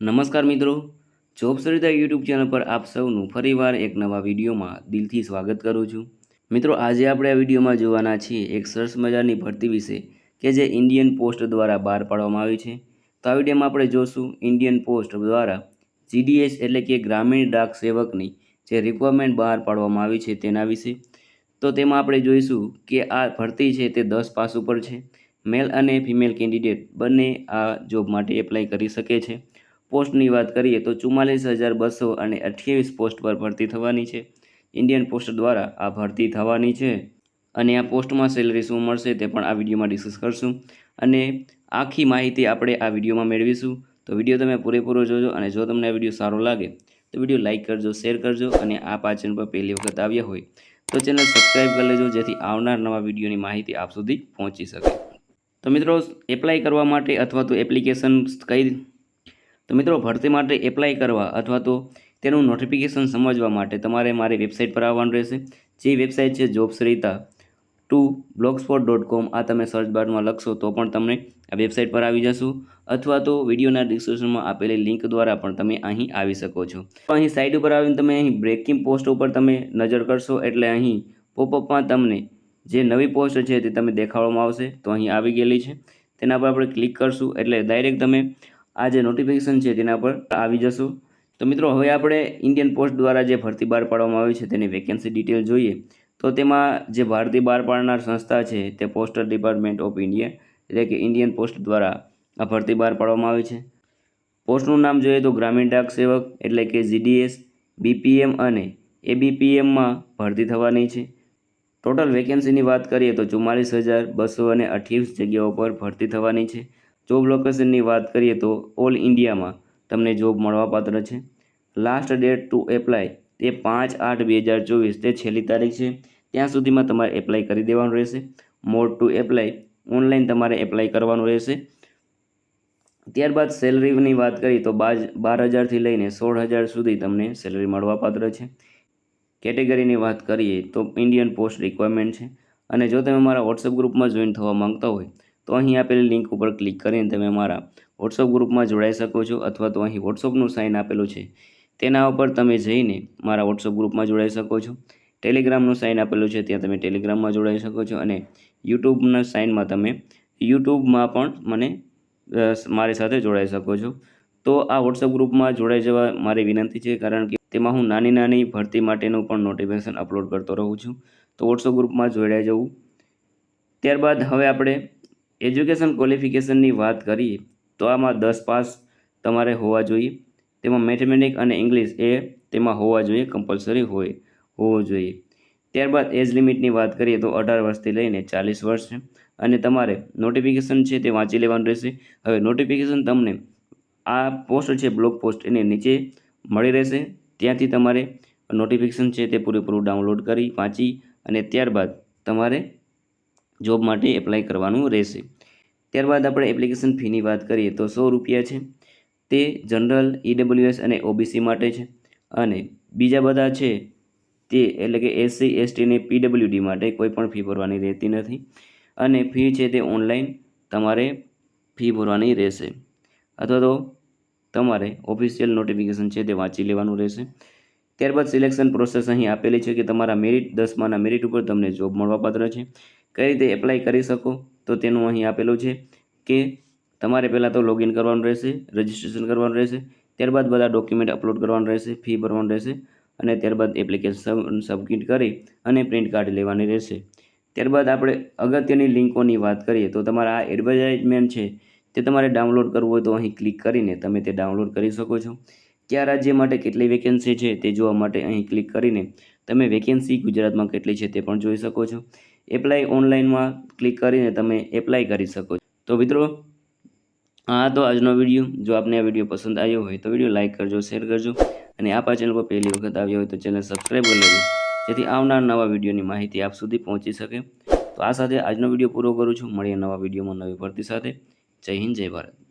નમસ્કાર મિત્રો. Job Sarita YouTube channel પર આપ સૌનું ફરીવાર એક નવા વિડીયોમાં દિલથી સ્વાગત કરું છું. મિત્રો, આજે આપણે આ વિડીયોમાં જોવાના છીએ એક સરસ મજાની ભરતી વિશે કે જે ઇન્ડિયન પોસ્ટ દ્વારા બહાર પાડવામાં આવી છે. તો આ વિડીયોમાં આપણે જોશું ઇન્ડિયન પોસ્ટ દ્વારા જીડીએસ એટલે કે ગ્રામીણ ડાક સેવકની જે રિક્વાયરમેન્ટ બહાર પાડવામાં આવી છે તેના વિશે. તો તેમાં આપણે જોઈશું કે આ ભરતી છે તે દસ પાસ ઉપર છે. મેલ અને ફિમેલ કેન્ડિડેટ બંને આ જોબ માટે એપ્લાય કરી શકે છે. પોસ્ટની વાત કરીએ તો ચુમ્માલીસ હજાર બસો અને અઠ્યાવીસ પોસ્ટ પર ભરતી થવાની છે. ઇન્ડિયન પોસ્ટ દ્વારા આ ભરતી થવાની છે અને આ પોસ્ટમાં સેલરી શું મળશે તે પણ આ વિડીયોમાં ડિસ્કસ કરશું. અને આખી માહિતી આપણે આ વિડીયોમાં મેળવીશું. તો વીડિયો તમે પૂરેપૂરો જોજો અને જો તમને આ વીડિયો સારો લાગે તો વીડિયો લાઇક કરજો, શેર કરજો અને આ પાચન પર પહેલી વખત આવ્યા હોય તો ચેનલ સબસ્ક્રાઈબ કરી લેજો જેથી આવનાર નવા વિડીયોની માહિતી આપ સુધી પહોંચી શકે. તો મિત્રો એપ્લાય કરવા માટે અથવા તો એપ્લિકેશન કઈ તો મિત્રો, ભરતી માટે એપ્લાય કરવા અથવા તો તેનું નોટિફિકેશન સમજવા માટે તમારે મારી વેબસાઇટ પર આવવાનું રહેશે. જે વેબસાઇટ છે job Rita two blogspot dot com આ તમે સર્ચ બારમાં લખશો તો પણ તમને આ વેબસાઇટ પર આવી જશો. અથવા તો વિડીયોના ડિસ્ક્રિપ્શનમાં આપેલી લિંક દ્વારા પણ તમે અહીં આવી શકો છો. અહીં સાઇડ ઉપર આવીને તમે અહીં બ્રેકિંગ પોસ્ટ ઉપર તમે નજર કરશો એટલે અહીં પોપઅપમાં તમને જે નવી પોસ્ટ છે તે તમે દેખાડવામાં આવશે. તો અહીં આવી ગયેલી છે. તેના પર આપણે ક્લિક કરશું એટલે ડાયરેક્ટ તમે આ જે નોટિફિકેશન છે તેના પર આવી જશો. તો મિત્રો, હવે આપણે ઇન્ડિયન પોસ્ટ દ્વારા જે ભરતી બહાર પાડવામાં આવી છે તેની વેકેન્સી ડિટેલ જોઈએ. તો તેમાં જે ભારતી બહાર પાડનાર સંસ્થા છે તે પોસ્ટલ ડિપાર્ટમેન્ટ ઓફ ઇન્ડિયા એટલે કે ઇન્ડિયન પોસ્ટ દ્વારા આ ભરતી બહાર પાડવામાં આવી છે. પોસ્ટનું નામ જોઈએ તો ગ્રામીણ ડાક સેવક, એટલે કે જીડીએસ બીપીએમ અને એબીપીએમમાં ભરતી થવાની છે. ટોટલ વેકેન્સીની વાત કરીએ તો ચુમ્માલીસ હજાર બસો અને અઠ્યાવીસ જગ્યાઓ પર ભરતી થવાની છે. જોબ લોકેશનની વાત કરીએ તો ઓલ ઇન્ડિયામાં તમને જોબ મળવાપાત્ર છે. લાસ્ટ ડેટ ટુ એપ્લાય તે પાંચ આઠ બે હજાર ચોવીસ, તે છેલ્લી તારીખ છે. ત્યાં સુધીમાં તમારે એપ્લાય કરી દેવાનું રહેશે. મોડ ટુ એપ્લાય ઓનલાઈન તમારે એપ્લાય કરવાનું રહેશે. ત્યારબાદ સેલરીની વાત કરીએ તો બાર હજારથી લઈને સોળ હજાર સુધી તમને સેલરી મળવાપાત્ર છે. કેટેગરીની વાત કરીએ તો ઇન્ડિયન પોસ્ટ રિક્વાયરમેન્ટ છે. અને જો તમે મારા વોટ્સઅપ ગ્રુપમાં જોઈન થવા માંગતા હોય તો અહીં આપેલી લિંક ઉપર ક્લિક કરીને તમે મારા વોટ્સઅપ ગ્રુપમાં જોડાઈ શકો છો અથવા તો અહીં વોટ્સઅપનું સાઇન આપેલું છે. તેના ઉપર તમે જઈને મારા વોટ્સઅપ ગ્રુપમાં જોડાઈ શકો છો. ટેલિગ્રામનું સાઇન આપેલું છે, ત્યાં તમે ટેલિગ્રામમાં જોડાઈ શકો છો અને યુટ્યુબના સાઇનમાં તમે યુટ્યુબમાં પણ મને મારી સાથે જોડાઈ શકો છો. તો આ વોટ્સઅપ ગ્રુપમાં જોડાઈ જવા મારી વિનંતી છે, કારણ કે તેમાં હું નાની નાની ભરતી માટેનું પણ નોટિફિકેશન અપલોડ કરતો રહું છું. તો વોટ્સઅપ ગ્રુપમાં જોડાઈ જવું. ત્યારબાદ હવે આપણે એજ્યુકેશન ક્વોલિફિકેશનની વાત કરીએ તો આમાં દસ પાસ તમારે હોવા જોઈએ. તેમાં મેથેમેટિક અને ઇંગ્લિશ એ તેમાં હોવા જોઈએ, કમ્પલસરી હોય, હોવો જોઈએ. ત્યારબાદ એજ લિમિટની વાત કરીએ તો અઢાર વર્ષથી લઈને ચાલીસ વર્ષ છે. અને તમારે નોટિફિકેશન છે તે વાંચી લેવાનું રહેશે. હવે નોટિફિકેશન તમને આ પોસ્ટ છે, બ્લોગ પોસ્ટ, એને નીચે મળી રહેશે. ત્યાંથી તમારે નોટિફિકેશન છે તે પૂરેપૂરું ડાઉનલોડ કરી, વાંચી અને ત્યારબાદ તમારે જોબ માટે એપ્લાય કરવાનું રહેશે. ત્યારબાદ આપણે એપ્લિકેશન ફીની વાત કરીએ તો સો રૂપિયા છે. તે જનરલ ઈડબ્લ્યુએસ અને ઓબીસી માટે છે. અને બીજા બધા છે તે એટલે કે એસસી એસટી અને પીડબ્લ્યુડી માટે કોઈ પણ ફી ભરવાની રહેતી નથી. અને ફી છે તે ઓનલાઈન તમારે ફી ભરવાની રહેશે. અથવા તો તમારે ઓફિશિયલ નોટિફિકેશન છે તે વાંચી લેવાનું રહેશે. ત્યારબાદ સિલેક્શન પ્રોસેસ અહીં આપેલી છે કે તમારા મેરિટ દસમાના મેરિટ ઉપર તમને જોબ મળવાપાત્ર છે. કઈ રીતે એપ્લાય કરી શકો? તો તેનું અહીં આપેલું છે કે તમારે પહેલાં તો લોગિન કરવાનું રહેશે રજિસ્ટ્રેશન કરવાનું રહેશે, ત્યારબાદ બધા ડોક્યુમેન્ટ અપલોડ કરવાનું રહેશે ફી ભરવાનું રહેશે અને ત્યારબાદ એપ્લિકેશન સબમિટ કરી અને પ્રિન્ટ કાર્ડ લેવાની રહેશે. ત્યારબાદ આપણે અગત્યની લિંકોની વાત કરીએ તો તમારા આ એડવર્ટાઇઝમેન્ટ છે તે તમારે ડાઉનલોડ કરવું હોય તો અહીં ક્લિક કરીને તમે તે ડાઉનલોડ કરી શકો છો. કયા રાજ્ય માટે કેટલી વેકેન્સી છે તે જોવા માટે અહીં ક્લિક કરીને તમે વેકેન્સી ગુજરાતમાં કેટલી છે તે પણ જોઈ શકો છો. એપ્લાય ઓનલાઈનમાં ક્લિક કરીને તમે એપ્લાય કરી શકો તો મિત્રો, આ તો આજનો વીડિયો. જો આપને આ વીડિયો પસંદ આવ્યો હોય તો વીડિયો લાઇક કરજો, શેર કરજો. અને આ ચેનલ પર પહેલી વખત આવ્યો હોય તો ચેનલ સબસ્ક્રાઈબ કરી લેજો. જેથી આવનાર નવા વિડીયોની માહિતી આપ સુધી પહોંચી શકે. તો આ સાથે આજનો વીડિયો પૂરો કરું છું. મળીએ નવા વિડીયોમાં નવી ભરતી સાથે. જય હિન્દ, જય ભારત.